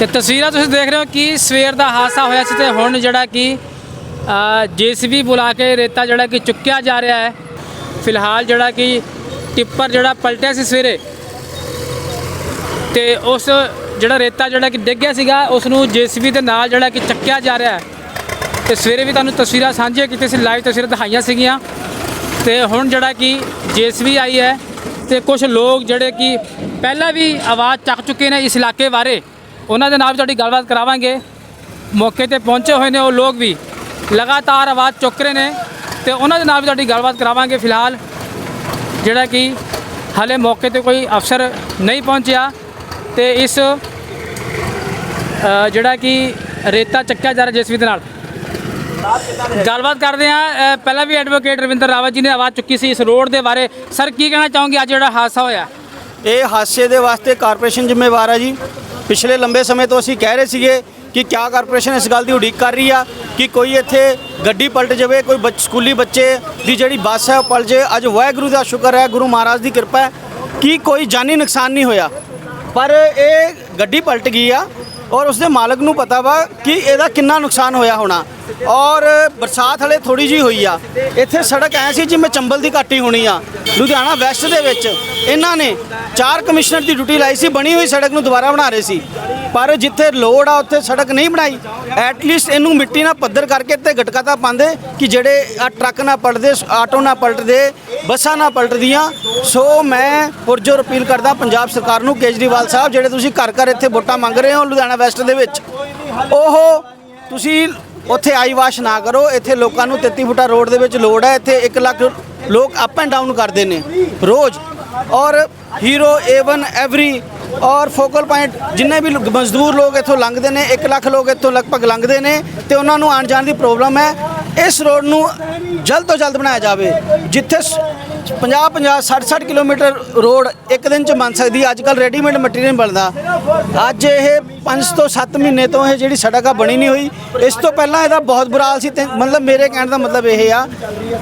ਤੇ ਤਸਵੀਰਾਂ ਤੁਸੀਂ ਦੇਖ ਰਹੇ ਹੋ ਕਿ ਸਵੇਰ ਦਾ ਹਾਦਸਾ ਹੋਇਆ ਸੀ ਤੇ ਹੁਣ ਜਿਹੜਾ ਕਿ ਜੀਸੀਬੀ ਬੁਲਾ ਕੇ ਰੇਤਾ ਜਿਹੜਾ ਕਿ ਚੁੱਕਿਆ ਜਾ ਰਿਹਾ ਹੈ। ਫਿਲਹਾਲ ਜਿਹੜਾ ਕਿ ਟਿੱਪਰ ਜਿਹੜਾ ਪਲਟਿਆ ਸੀ ਸਵੇਰੇ ਤੇ ਉਸ ਜਿਹੜਾ ਰੇਤਾ ਜਿਹੜਾ ਕਿ ਡਿੱਗ ਗਿਆ ਸੀਗਾ, ਉਸ ਨੂੰ ਜੀਸੀਬੀ ਦੇ ਨਾਲ ਜਿਹੜਾ ਕਿ ਚੱਕਿਆ ਜਾ ਰਿਹਾ ਹੈ। ਤੇ ਸਵੇਰੇ ਵੀ ਤੁਹਾਨੂੰ ਤਸਵੀਰਾਂ ਸਾਂਝੀਆਂ ਕੀਤੀਆਂ ਸੀ, ਲਾਈਵ ਤਸਵੀਰਾਂ ਦਿਖਾਈਆਂ ਸੀਗੀਆਂ। ਤੇ ਹੁਣ ਜਿਹੜਾ ਕਿ ਜੀਸੀਬੀ ਆਈ ਹੈ ਤੇ ਕੁਝ ਲੋਕ ਜਿਹੜੇ ਕਿ ਪਹਿਲਾਂ ਵੀ ਆਵਾਜ਼ ਚੱਕ ਚੁੱਕੇ ਨੇ ਇਸ ਇਲਾਕੇ ਬਾਰੇ। ਉਹਨਾਂ ਦੇ ਨਾਲ ਵੀ ਤੁਹਾਡੀ ਗੱਲਬਾਤ ਕਰਾਵਾਂਗੇ। ਮੌਕੇ ਤੇ ਪਹੁੰਚੇ ਹੋਏ ਨੇ ਉਹ ਲੋਕ ਵੀ। ਲਗਾਤਾਰ ਆਵਾਜ਼ ਚੁੱਕ ਰਹੇ ਨੇ ਤੇ ਉਹਨਾਂ ਦੇ ਨਾਲ ਵੀ ਤੁਹਾਡੀ ਗੱਲਬਾਤ ਕਰਾਵਾਂਗੇ ਫਿਲਹਾਲ। ਜਿਹੜਾ ਕਿ ਹਾਲੇ ਮੌਕੇ ਤੇ ਕੋਈ ਅਫਸਰ ਨਹੀਂ ਪਹੁੰਚਿਆ ਤੇ ਇਸ ਜਿਹੜਾ ਕਿ ਰੇਤਾ ਚੱਕਿਆ ਜਾ ਰਿਹਾ ਜੇਸੀਬੀ ਦੇ ਨਾਲ। ਗੱਲਬਾਤ ਕਰਦੇ ਆ ਪਹਿਲਾਂ ਵੀ ਐਡਵੋਕੇਟ ਰਵਿੰਦਰ ਰਾਵਤ ਜੀ ਨੇ ਆਵਾਜ਼ ਚੁੱਕੀ ਸੀ ਇਸ ਰੋਡ ਦੇ ਬਾਰੇ। ਸਰ ਕੀ ਕਹਿਣਾ ਚਾਹੋਗੇ? ਅੱਜ ਜਿਹੜਾ ਹਾਦਸਾ ਹੋਇਆ। ਇਹ ਹਾਦਸੇ ਦੇ ਵਾਸਤੇ ਕਾਰਪੋਰੇਸ਼ਨ ਜ਼ਿੰਮੇਵਾਰ ਹੈ ਜੀ। ਪਿਛਲੇ ਲੰਬੇ ਸਮੇਂ ਤੋਂ ਅਸੀਂ ਕਹਿ ਰਹੇ ਸੀਗੇ ਕਿ ਕਿਆ ਕਾਰਪੋਰੇਸ਼ਨ ਇਸ ਗੱਲ ਦੀ ਉਡੀਕ ਕਰ ਰਹੀ ਆ ਕਿ ਕੋਈ ਇੱਥੇ ਗੱਡੀ ਪਲਟ ਜਾਵੇ, ਕੋਈ ਬੱਚ- ਸਕੂਲੀ ਬੱਚੇ ਦੀ ਜਿਹੜੀ ਬੱਸ ਹੈ ਉਹ ਪਲਟ ਜੇ ਅੱਜ ਵਾਹਿਗੁਰੂ ਦਾ ਸ਼ੁਕਰ ਹੈ, ਗੁਰੂ ਮਹਾਰਾਜ ਦੀ ਕਿਰਪਾ ਹੈ ਕਿ ਕੋਈ ਜਾਨੀ ਨੁਕਸਾਨ ਨਹੀਂ ਹੋਇਆ। ਪਰ ਇਹ ਗੱਡੀ ਪਲਟ ਗਈ ਆ ਔਰ ਉਸਦੇ ਮਾਲਕ ਨੂੰ ਪਤਾ ਵਾ ਕਿ ਇਹਦਾ ਕਿੰਨਾ ਨੁਕਸਾਨ ਹੋਇਆ ਹੋਣਾ। ਔਰ ਬਰਸਾਤ ਹਲੇ ਥੋੜੀ ਜੀ ਹੋਈ ਆ। ਇੱਥੇ ਸੜਕ ਐ ਸੀ ਜਿਵੇਂ ਚੰਬਲ ਦੀ ਘਾਟੀ ਹੋਣੀ ਆ। ਲੁਧਿਆਣਾ ਵੈਸਟ ਦੇ ਵਿੱਚ ਇਹਨਾਂ ਨੇ ਚਾਰ ਕਮਿਸ਼ਨਰ ਦੀ ਡਿਊਟੀ ਲਾਈ ਸੀ, ਬਣੀ ਹੋਈ ਸੜਕ ਨੂੰ ਦੁਬਾਰਾ ਬਣਾ ਰਹੇ ਸੀ। ਪਰ ਜਿੱਥੇ ਲੋੜ ਆ, ਉੱਥੇ ਸੜਕ ਨਹੀਂ ਬਣਾਈ। ਐਟ ਲੀਸਟ ਇਹਨੂੰ ਮਿੱਟੀ ਨਾਲ ਪੱਧਰ ਕਰਕੇ ਤੇ ਗਟਕਾ ਤਾਂ ਪਾਉਂਦੇ ਕਿ ਜਿਹੜੇ ਆ ਟਰੱਕ ਨਾ ਪਲਟਦੇ, ਆਟੋ ਨਾ ਪਲਟਦੇ, ਬੱਸਾਂ ਨਾ ਪਲਟਦੀਆਂ। ਸੋ ਮੈਂ ਪੁਰਜੋਰ ਅਪੀਲ ਕਰਦਾ ਪੰਜਾਬ ਸਰਕਾਰ ਨੂੰ, ਕੇਜਰੀਵਾਲ ਸਾਹਿਬ, ਜਿਹੜੇ ਤੁਸੀਂ ਘਰ ਘਰ ਇੱਥੇ ਵੋਟਾਂ ਮੰਗ ਰਹੇ ਹੋ ਲੁਧਿਆਣਾ ਵੈਸਟ ਦੇ ਵਿੱਚ, ਉਹ ਤੁਸੀਂ ਉੱਥੇ ਆਈ ਵਾਸ਼ ਨਾ ਕਰੋ। ਇੱਥੇ ਲੋਕਾਂ ਨੂੰ 33 ਫੁੱਟਾ ਰੋਡ ਦੇ ਵਿੱਚ ਲੋੜ ਹੈ। ਇੱਥੇ 1 ਲੱਖ ਲੋਕ ਅਪ ਐਂਡ ਡਾਊਨ ਕਰਦੇ ਨੇ ਰੋਜ਼। ਔਰ ਹੀਰੋ A1 ਐਵਰੀ ਔਰ ਫੋਕਲ ਪੁਆਇੰਟ ਜਿੰਨੇ ਵੀ ਮਜ਼ਦੂਰ ਲੋਕ ਇੱਥੋਂ ਲੰਘਦੇ ਨੇ 1 ਲੱਖ ਲੋਕ ਇੱਥੋਂ ਲਗਭਗ ਲੰਘਦੇ ਨੇ ਤੇ ਉਹਨਾਂ ਨੂੰ ਆਉਣ ਜਾਣ ਦੀ ਪ੍ਰੋਬਲਮ ਹੈ। ਇਸ ਰੋਡ ਨੂੰ ਜਲਦ ਤੋਂ ਜਲਦ ਬਣਾਇਆ ਜਾਵੇ, ਜਿੱਥੇ 50 50 60 60 ਕਿਲੋਮੀਟਰ ਰੋਡ ਇੱਕ ਦਿਨ ਚ ਬਣ ਸਕਦੀ ਅੱਜ ਕੱਲ ਰੈਡੀਮੇਡ ਮਟੀਰੀਅਲ ਬਣਦਾ ਅੱਜ ਇਹ 5 ਤੋਂ 7 ਮਹੀਨੇ ਤੋਂ ਇਹ ਜਿਹੜੀ ਸੜਕ ਆ ਬਣੀ ਨਹੀਂ ਹੋਈ। ਇਸ ਤੋਂ ਪਹਿਲਾਂ ਇਹਦਾ ਬਹੁਤ ਬੁਰਾ ਹਾਲ ਸੀ ਤੇ ਮਤਲਬ ਮੇਰੇ ਕਹਿਣ ਦਾ ਮਤਲਬ ਇਹ ਆ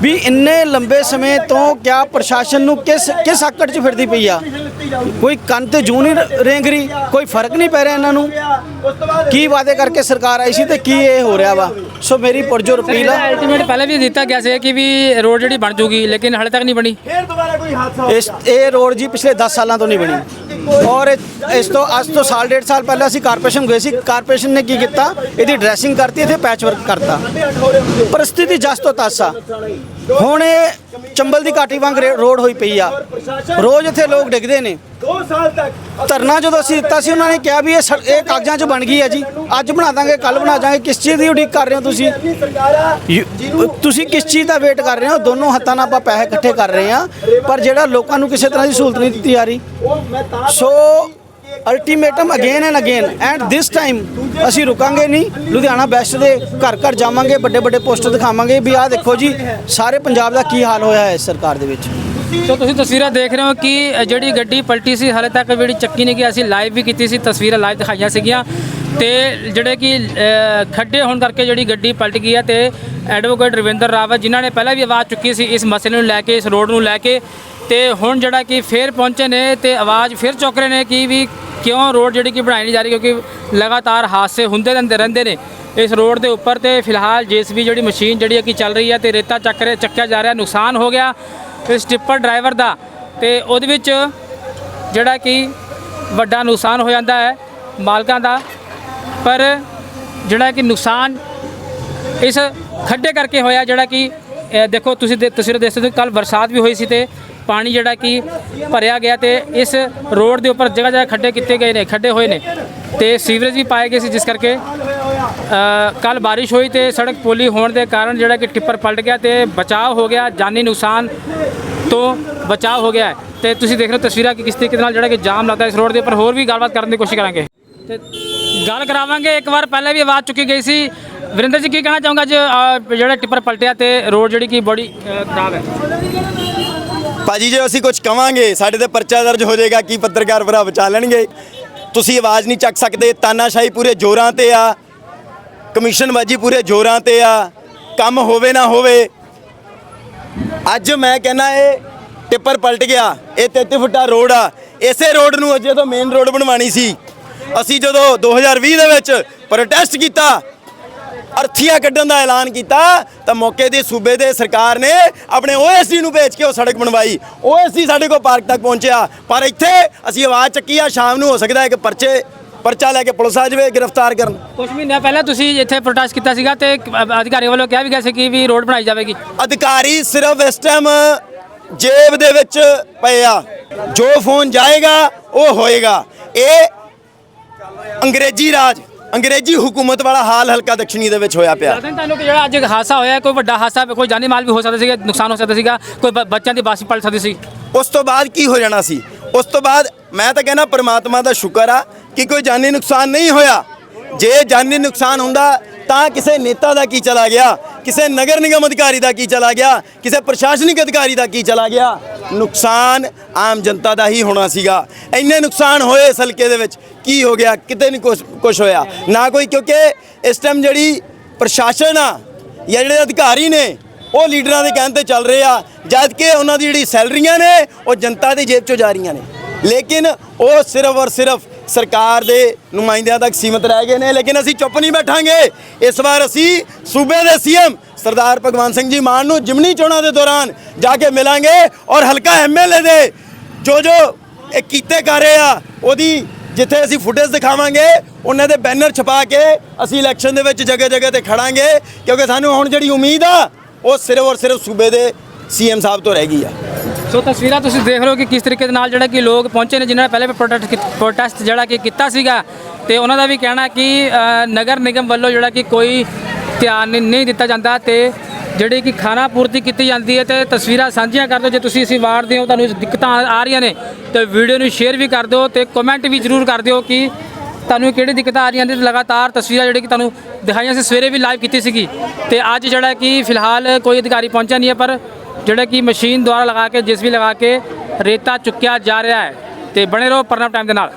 ਵੀ ਇੰਨੇ ਲੰਬੇ ਸਮੇਂ ਤੋਂ ਕਿਆ ਪ੍ਰਸ਼ਾਸਨ ਨੂੰ ਕਿਸ ਕਿਸ ਆਕੜ 'ਚ ਫਿਰਦੀ ਪਈ ਆ? ਕੋਈ ਕੰਨ ਤੇ ਜੂ ਨਹੀਂ ਰੇਂਗ ਰਹੀ, ਕੋਈ ਫ਼ਰਕ ਨਹੀਂ ਪੈ ਰਿਹਾ ਇਹਨਾਂ ਨੂੰ। ਕੀ ਵਾਅਦੇ ਕਰਕੇ ਸਰਕਾਰ ਆਈ ਸੀ ਤੇ ਕੀ ਇਹ ਹੋ ਰਿਹਾ ਵਾ? ਸੋ ਮੇਰੀ ਪੁਰਜੋਰ ਅਪੀਲ ਆ। ਅਲਟੀਮੇਟ ਪਹਿਲਾਂ ਵੀ ਦਿੱਤਾ ਗਿਆ ਸੀ ਕਿ ਵੀ ਰੋਡ ਜਿਹੜੀ ਬਣ ਜੂਗੀ, ਲੇਕਿਨ ਹਾਲੇ ਤੱਕ ਨਹੀਂ ਬਣੀ। ਇਸ ਇਹ ਰੋਡ ਜੀ ਪਿਛਲੇ 10 ਸਾਲਾਂ ਤੋਂ ਨਹੀਂ ਬਣੀ। ਔਰ ਇਸ ਤੋਂ ਅੱਜ ਤੋਂ ਸਾਲ ਡੇਢ ਸਾਲ ਪਹਿਲਾਂ ਅਸੀਂ ਕਾਰਪੋਰੇਸ਼ਨ ਗਏ ਸੀ। ਕਾਰਪੋਰੇਸ਼ਨ ਨੇ ਕੀ ਕੀਤਾ? ਇਹਦੀ ਡਰੈਸਿੰਗ ਕਰਤੀ ਇੱਥੇ ਪੈਚ ਵਰਕ ਕਰਤਾ। ਪਰਿਸਥਿਤੀ ਜਸ ਤੋਂ ਤਾਸਾ ਹੁਣ ਇਹ ਚੰਬਲ ਦੀ ਘਾਟੀ ਵਾਂਗ ਰੋਡ ਹੋਈ ਪਈ ਆ। ਰੋਜ਼ ਇੱਥੇ ਲੋਕ ਡਿੱਗਦੇ ਨੇ। 2 ਸਾਲ ਤੱਕ ਧਰਨਾ ਜਦੋਂ ਅਸੀਂ ਦਿੱਤਾ ਸੀ ਉਹਨਾਂ ਨੇ ਕਿਹਾ ਵੀ ਇਹ ਸੜ- ਇਹ ਕਾਗਜ਼ਾਂ 'ਚ ਬਣ ਗਈ ਹੈ ਜੀ। ਅੱਜ ਬਣਾ ਦਾਂਗੇ ਕੱਲ ਬਣਾ ਦਾਂਗੇ। ਕਿਸ ਚੀਜ਼ ਦੀ ਉਡੀਕ ਕਰ ਰਹੇ ਹੋ ਤੁਸੀਂ? ਯੂ- ਤੁਸੀਂ ਕਿਸ ਚੀਜ਼ ਦਾ ਵੇਟ ਕਰ ਰਹੇ ਹੋ? ਦੋਨੋਂ ਹੱਥਾਂ ਨਾਲ ਆਪਾਂ ਪੈਸੇ ਇਕੱਠੇ ਕਰ ਰਹੇ ਹਾਂ। ਪਰ ਜਿਹੜਾ ਲੋਕਾਂ ਨੂੰ ਕਿਸੇ ਤਰ੍ਹਾਂ ਦੀ ਸਹੂਲਤ ਨਹੀਂ ਦਿੱਤੀ ਜਾ ਰਹੀ। So ultimatum again and again and this time ਅਸੀਂ ਰੁਕਾਂਗੇ ਨਹੀਂ। ਲੁਧਿਆਣਾ ਵੈਸਟ ਦੇ ਘਰ ਘਰ ਜਾਵਾਂਗੇ ਵੱਡੇ ਵੱਡੇ ਪੋਸਟਰ ਦਿਖਾਵਾਂਗੇ ਵੀ ਆਹ ਦੇਖੋ ਜੀ ਸਾਰੇ ਪੰਜਾਬ ਦਾ ਕੀ ਹਾਲ ਹੋਇਆ ਹੈ ਇਸ ਸਰਕਾਰ ਦੇ ਵਿੱਚ। ਸੋ ਤੁਸੀਂ ਤਸਵੀਰਾਂ ਦੇਖ ਰਹੇ ਹੋ ਕਿ ਜਿਹੜੀ ਗੱਡੀ ਪਲਟੀ ਸੀ, ਹਾਲੇ ਤੱਕ ਜਿਹੜੀ ਚੱਕੀ ਨਹੀਂ ਗਈ, ਅਸੀਂ ਲਾਈਵ ਵੀ ਕੀਤੀ ਸੀ, ਤਸਵੀਰਾਂ ਲਾਈਵ ਦਿਖਾਈਆਂ ਸੀਗੀਆਂ। ਤੇ ਜਿਹੜੇ ਕਿ ਖੱਡੇ ਹੋਣ ਕਰਕੇ ਜਿਹੜੀ ਗੱਡੀ ਪਲਟ ਗਈ ਹੈ ਤੇ ਐਡਵੋਕੇਟ ਰਵਿੰਦਰ ਰਾਵਤ, ਜਿਨ੍ਹਾਂ ਨੇ ਪਹਿਲਾਂ ਵੀ ਆਵਾਜ਼ ਚੁੱਕੀ ਸੀ ਇਸ ਮਸਲੇ ਨੂੰ ਲੈ ਕੇ, ਇਸ ਰੋਡ ਨੂੰ ਲੈ ਕੇ, ਤੇ ਹੁਣ ਜਿਹੜਾ ਕਿ ਫੇਰ ਪਹੁੰਚੇ ਨੇ, ਤੇ ਆਵਾਜ਼ ਫਿਰ ਚੁੱਕ ਰਹੇ ਨੇ ਕਿ ਵੀ ਕਿਉਂ ਰੋਡ ਜਿਹੜੀ ਕਿ ਬਣਾਈ ਨਹੀਂ ਜਾ ਰਹੀ, ਕਿਉਂਕਿ ਲਗਾਤਾਰ ਹਾਦਸੇ ਹੁੰਦੇ ਰਹਿੰਦੇ ਰਹਿੰਦੇ ਨੇ ਇਸ ਰੋਡ ਦੇ ਉੱਪਰ, ਤੇ ਫਿਲਹਾਲ ਜੀਸੀਬੀ ਜਿਹੜੀ ਮਸ਼ੀਨ ਜਿਹੜੀ ਹੈ ਕਿ ਚੱਲ ਰਹੀ ਹੈ ਤੇ ਰੇਤਾ ਚੱਕ ਰਿਹਾ ਚੱਕਿਆ ਜਾ ਰਿਹਾ, ਨੁਕਸਾਨ ਹੋ ਗਿਆ। ਇਸ ਟਿੱਪਰ ਡਰਾਈਵਰ ਦਾ ਤੇ ਉਹਦੇ ਵਿੱਚ ਜਿਹੜਾ ਕਿ ਵੱਡਾ ਨੁਕਸਾਨ ਹੋ ਜਾਂਦਾ ਹੈ ਮਾਲਕਾਂ ਦਾ, ਪਰ ਜਿਹੜਾ ਕਿ ਨੁਕਸਾਨ ਇਸ ਖੱਡੇ ਕਰਕੇ ਹੋਇਆ ਜਿਹੜਾ ਕਿ ਦੇਖੋ ਤੁਸੀਂ ਦੇ- ਤਸਵੀਰ ਦੇਖ ਸਕਦੇ ਹੋ ਕੱਲ ਬਰਸਾਤ ਵੀ ਹੋਈ ਸੀ ਤੇ ਪਾਣੀ ਜਿਹੜਾ ਕਿ ਭਰਿਆ ਗਿਆ ਤੇ ਇਸ ਰੋਡ ਦੇ ਉੱਪਰ ਜਗ੍ਹਾ ਜਗ੍ਹਾ ਖੱਡੇ ਕੀਤੇ ਗਏ ਨੇ, ਖੱਡੇ ਹੋਏ ਨੇ ਤੇ ਸੀਵਰੇਜ ਵੀ ਪਾਏ ਗਏ ਸੀ ਜਿਸ ਕਰਕੇ ਕੱਲ ਬਾਰਿਸ਼ ਹੋਈ ਤੇ ਸੜਕ ਪੋਲੀ ਹੋਣ ਦੇ ਕਾਰਨ ਜਿਹੜਾ ਕਿ ਟਿੱਪਰ ਪਲਟ ਗਿਆ ਤੇ ਬਚਾਅ ਹੋ ਗਿਆ, ਜਾਨੀ ਨੁਕਸਾਨ ਤੋਂ ਬਚਾਅ ਹੋ ਗਿਆ ਹੈ। ਤੇ ਤੁਸੀਂ ਦੇਖ ਰਹੇ ਹੋ ਤਸਵੀਰਾਂ ਕਿ ਕਿਸ ਤਰੀਕੇ ਦੇ ਨਾਲ ਜਿਹੜਾ ਕਿ ਜਾਮ ਲੱਗਦਾ ਇਸ ਰੋਡ ਦੇ ਉੱਪਰ ਹੋਰ ਵੀ ਗੱਲਬਾਤ ਕਰਨ ਦੀ ਕੋਸ਼ਿਸ਼ ਕਰਾਂਗੇ। ਤੇ ਗੱਲ ਕਰਾਵਾਂਗੇ ਇੱਕ ਵਾਰ ਪਹਿਲਾਂ ਵੀ ਆਵਾਜ਼ ਚੁੱਕੀ ਗਈ ਸੀ। ਵਰਿੰਦਰ ਜੀ ਕੀ ਕਹਿਣਾ ਚਾਹੂੰਗਾ ਅੱਜ ਅ, ਜਿਹੜਾ ਟਿੱਪਰ ਪਲਟਿਆ ਤੇ ਰੋਡ ਜਿਹੜੀ ਕਿ ਬੜੀ ਅ, ਖਰਾਬ ਹੈ? ਭਾਜੀ ਜੇ ਅਸੀਂ ਕੁਝ ਕਵਾਂਗੇ ਸਾਡੇ ਤੇ ਪਰਚਾ ਦਰਜ ਹੋ ਜਾਏਗਾ ਕੀ ਪੱਤਰਕਾਰ ਭਰਾ ਬਚਾ ਲੈਣਗੇ। ਤੁਸੀਂ ਆਵਾਜ਼ ਨਹੀਂ ਚੱਕ ਸਕਦੇ ਤਾਨਾਸ਼ਾਹੀ ਪੂਰੇ ਜ਼ੋਰਾਂ ਤੇ ਆ। ਕਮਿਸ਼ਨਬਾਜੀ ਪੂਰੇ ਜ਼ੋਰਾਂ ਤੇ ਆ। ਕੰਮ ਹੋਵੇ ਨਾ ਹੋਵੇ ਅੱਜ ਮੈਂ ਕਹਿੰਦਾ ਇਹ ਟਿੱਪਰ ਪਲਟ ਗਿਆ। ਇਹ 33 ਫੁੱਟਾ ਰੋਡ ਆ। ਇਸੇ ਰੋਡ ਨੂੰ ਜਦੋਂ ਮੇਨ ਰੋਡ ਬਣਵਾਣੀ ਸੀ। ਅਸੀਂ ਜਦੋਂ 2020 ਦੇ ਵਿੱਚ ਪ੍ਰੋਟੈਸਟ ਕੀਤਾ, ਅਰਥੀਆਂ ਕੱਢਣ ਦਾ ਐਲਾਨ ਕੀਤਾ, ਤਾਂ ਮੌਕੇ ਦੇ ਸੂਬੇ ਦੇ ਸਰਕਾਰ ਨੇ ਆਪਣੇ ਓਐਸਡੀ ਨੂੰ ਭੇਜ ਕੇ ਉਹ ਸੜਕ ਬਣਵਾਈ। ਓਐਸਡੀ ਸਾਡੇ ਕੋਲ ਪਾਰਕ ਤੱਕ ਪਹੁੰਚਿਆ। ਪਰ ਇੱਥੇ ਅਸੀਂ ਆਵਾਜ਼ ਚੱਕੀ ਆ, ਸ਼ਾਮ ਨੂੰ ਹੋ ਸਕਦਾ ਹੈ ਕਿ ਪਰਚੇ ਪਰਚਾ ਲੈ ਕੇ ਪੁਲਿਸ ਆ ਜਾਵੇ ਗ੍ਰਿਫਤਾਰ ਕਰਨ। ਕੁਝ ਮਹੀਨਿਆਂ ਪਹਿਲਾਂ ਤੁਸੀਂ ਇੱਥੇ ਪ੍ਰੋਟੈਸਟ ਕੀਤਾ ਸੀਗਾ ਤੇ ਅਧਿਕਾਰੀਆਂ ਵੱਲੋਂ ਕਿਹਾ ਵੀ ਗਿਆ ਸੀ ਕਿ ਵੀ ਰੋਡ ਬਣਾਈ ਜਾਵੇਗੀ। ਅਧਿਕਾਰੀ ਸਿਰਫ ਇਸ ਟਾਈਮ ਜੇਬ ਦੇ ਵਿੱਚ ਪਏ ਆ। ਜੋ ਫੋਨ ਜਾਏਗਾ ਉਹ ਹੋਏਗਾ। ਇਹ ਅੰਗਰੇਜ਼ੀ ਰਾਜ ਅੰਗਰੇਜ਼ੀ ਹਕੂਮਤ ਵਾਲਾ ਹਾਲ ਹਲਕਾ ਦਕਸ਼ਣੀ ਦੇ ਵਿੱਚ ਹੋਇਆ ਪਿਆ। ਤੁਹਾਨੂੰ ਕਿ ਜਿਹੜਾ ਅੱਜ ਹਾਦਸਾ ਹੋਇਆ ਕੋਈ ਵੱਡਾ ਹਾਦਸਾ ਕੋਈ ਜਾਨੀ ਮਾਲ ਵੀ ਹੋ ਸਕਦਾ ਸੀਗਾ ਨੁਕਸਾਨ ਹੋ ਸਕਦਾ ਸੀਗਾ ਕੋਈ ਬੱਚਿਆਂ ਦੀ ਬੱਸ ਪਲਟ ਸਕਦੀ ਸੀ। ਉਸ ਤੋਂ ਬਾਅਦ ਕੀ ਹੋ ਜਾਣਾ ਸੀ? ਉਸ ਤੋਂ ਬਾਅਦ ਮੈਂ ਤਾਂ ਕਹਿੰਦਾ ਪ੍ਰਮਾਤਮਾ ਦਾ ਸ਼ੁਕਰ ਆ ਕਿ ਕੋਈ ਜਾਨੀ ਨੁਕਸਾਨ ਨਹੀਂ ਹੋਇਆ। ਜੇ ਜਾਨੀ ਨੁਕਸਾਨ ਹੁੰਦਾ ਤਾਂ ਕਿਸੇ ਨੇਤਾ ਦਾ ਕੀ ਚਲਾ ਗਿਆ? ਕਿਸੇ ਨਗਰ ਨਿਗਮ ਅਧਿਕਾਰੀ ਦਾ ਕੀ ਚਲਾ ਗਿਆ? ਕਿਸੇ ਪ੍ਰਸ਼ਾਸਨਿਕ ਅਧਿਕਾਰੀ ਦਾ ਕੀ ਚਲਾ ਗਿਆ? ਨੁਕਸਾਨ ਆਮ ਜਨਤਾ ਦਾ ਹੀ ਹੋਣਾ ਸੀਗਾ। ਇੰਨੇ ਨੁਕਸਾਨ ਹੋਏ ਇਸ ਹਲਕੇ ਦੇ ਵਿੱਚ, ਕੀ ਹੋ ਗਿਆ? ਕਿਤੇ ਨਹੀਂ ਕੁਛ ਕੁਛ ਹੋਇਆ। ਨਾ ਕੋਈ ਕਿਉਂਕਿ ਇਸ ਟਾਈਮ ਜਿਹੜੀ ਪ੍ਰਸ਼ਾਸਨ ਆ ਜਾਂ ਜਿਹੜੇ ਅਧਿਕਾਰੀ ਨੇ ਉਹ ਲੀਡਰਾਂ ਦੇ ਕਹਿਣ ਤੇ ਚੱਲ ਰਹੇ ਆ ਜਦ ਕਿ ਉਹਨਾਂ ਦੀ ਜਿਹੜੀ ਸੈਲਰੀਆਂ ਨੇ, ਉਹ ਜਨਤਾ ਦੀ ਜੇਬ ਚੋਂ ਜਾ ਰਹੀਆਂ ਨੇ। ਲੇਕਿਨ ਉਹ ਸਿਰਫ ਔਰ ਸਿਰਫ ਸਰਕਾਰ ਦੇ ਨੁਮਾਇੰਦਿਆਂ ਤੱਕ ਸੀਮਤ ਰਹਿ ਗਏ ਨੇ, ਲੇਕਿਨ ਅਸੀਂ ਚੁੱਪ ਨਹੀਂ ਬੈਠਾਂਗੇ। ਇਸ ਵਾਰ ਅਸੀਂ ਸੂਬੇ ਦੇ ਸੀਐਮ ਸਰਦਾਰ ਭਗਵੰਤ ਸਿੰਘ ਜੀ ਮਾਨ ਨੂੰ ਜਿਮਨੀ ਚੋਣਾਂ ਦੇ ਦੌਰਾਨ ਜਾ ਕੇ ਮਿਲਾਂਗੇ ਔਰ ਹਲਕਾ ਐਮਐਲਏ ਦੇ ਜੋ ਜੋ ਇਹ ਕੀਤੇ ਕਰ ਰਹੇ ਆ, ਉਹਦੀ ਜਿੱਥੇ ਅਸੀਂ ਫੁਟੇਜ ਦਿਖਾਵਾਂਗੇ, ਉਹਨਾਂ ਦੇ ਬੈਨਰ ਛਪਾ ਕੇ ਅਸੀਂ ਇਲੈਕਸ਼ਨ ਦੇ ਵਿੱਚ ਜਗ੍ਹਾ ਜਗ੍ਹਾ ਤੇ ਖੜਾਂਗੇ, ਕਿਉਂਕਿ ਸਾਨੂੰ ਹੁਣ ਜਿਹੜੀ ਉਮੀਦ ਆ ਉਹ ਸਿਰਫ ਔਰ ਸਿਰਫ ਸੂਬੇ ਦੇ ਸੀਐਮ ਸਾਹਿਬ ਤੋਂ ਰਹਿ ਗਈ ਆ। ਸੋ ਤਸਵੀਰਾਂ ਤੁਸੀਂ ਦੇਖ ਰਹੇ ਹੋ ਕਿ ਕਿਸ ਤਰੀਕੇ ਦੇ ਨਾਲ ਜਿਹੜਾ ਕਿ ਲੋਕ ਪਹੁੰਚੇ ਨੇ, ਜਿਨ੍ਹਾਂ ਨੇ ਪਹਿਲੇ ਪ੍ਰੋਟੈਸਟ ਪ੍ਰੋਟੈਸਟ ਜਿਹੜਾ ਕਿ ਕੀਤਾ ਸੀਗਾ। ਤੇ ਉਹਨਾਂ ਦਾ ਵੀ ਕਹਿਣਾ ਕਿ ਨਗਰ ਨਿਗਮ ਵੱਲੋਂ ਜਿਹੜਾ ਕਿ ਕੋਈ ਧਿਆਨ ਨਹੀਂ- ਦਿੱਤਾ ਜਾਂਦਾ ਤੇ ਜਿਹੜੀ ਕਿ ਖਾਣਾ ਪੂਰਤੀ ਕੀਤੀ ਜਾਂਦੀ ਹੈ ਤੇ ਤਸਵੀਰਾਂ ਸਾਂਝੀਆਂ ਕਰ ਦਿਓ। ਜੇ ਤੁਸੀਂ ਅਸੀਂ ਵਾਰਦੇ ਹੋ, ਤੁਹਾਨੂੰ ਦਿੱਕਤਾਂ ਆ- ਆ ਰਹੀਆਂ ਨੇ, ਤੇ ਵੀਡੀਓ ਨੂੰ ਸ਼ੇਅਰ ਵੀ ਕਰ ਦਿਓ ਤੇ ਕਮੈਂਟ ਵੀ ਜ਼ਰੂਰ ਕਰ ਦਿਓ ਕਿ ਤੁਹਾਨੂੰ ਕਿਹੜੀ ਦਿੱਕਤਾਂ ਆ ਰਹੀਆਂ ਨੇ? ਲਗਾਤਾਰ ਤਸਵੀਰਾਂ ਜਿਹੜੀ ਕਿ ਤੁਹਾਨੂੰ ਦਿਖਾਈਆਂ ਸੀ, ਸਵੇਰੇ ਵੀ ਲਾਈਵ ਕੀਤੀ ਸੀਗੀ। ਤੇ ਅੱਜ ਜਿਹੜਾ ਕਿ ਫਿਲਹਾਲ ਕੋਈ ਅਧਿਕਾਰੀ ਪਹੁੰਚਿਆ ਨਹੀਂ ਹੈ, ਪਰ ਜਿਹੜਾ ਕਿ ਮਸ਼ੀਨ ਦੁਆਰਾ ਲਗਾ ਕੇ, ਜਿਸ ਵੀ ਲਗਾ ਕੇ ਰੇਤਾ ਚੁੱਕਿਆ ਜਾ ਰਿਹਾ ਹੈ, ਤੇ ਬਣੇ ਰਹੋ ਪਰਨਾਮ ਟਾਈਮ ਦੇ ਨਾਲ।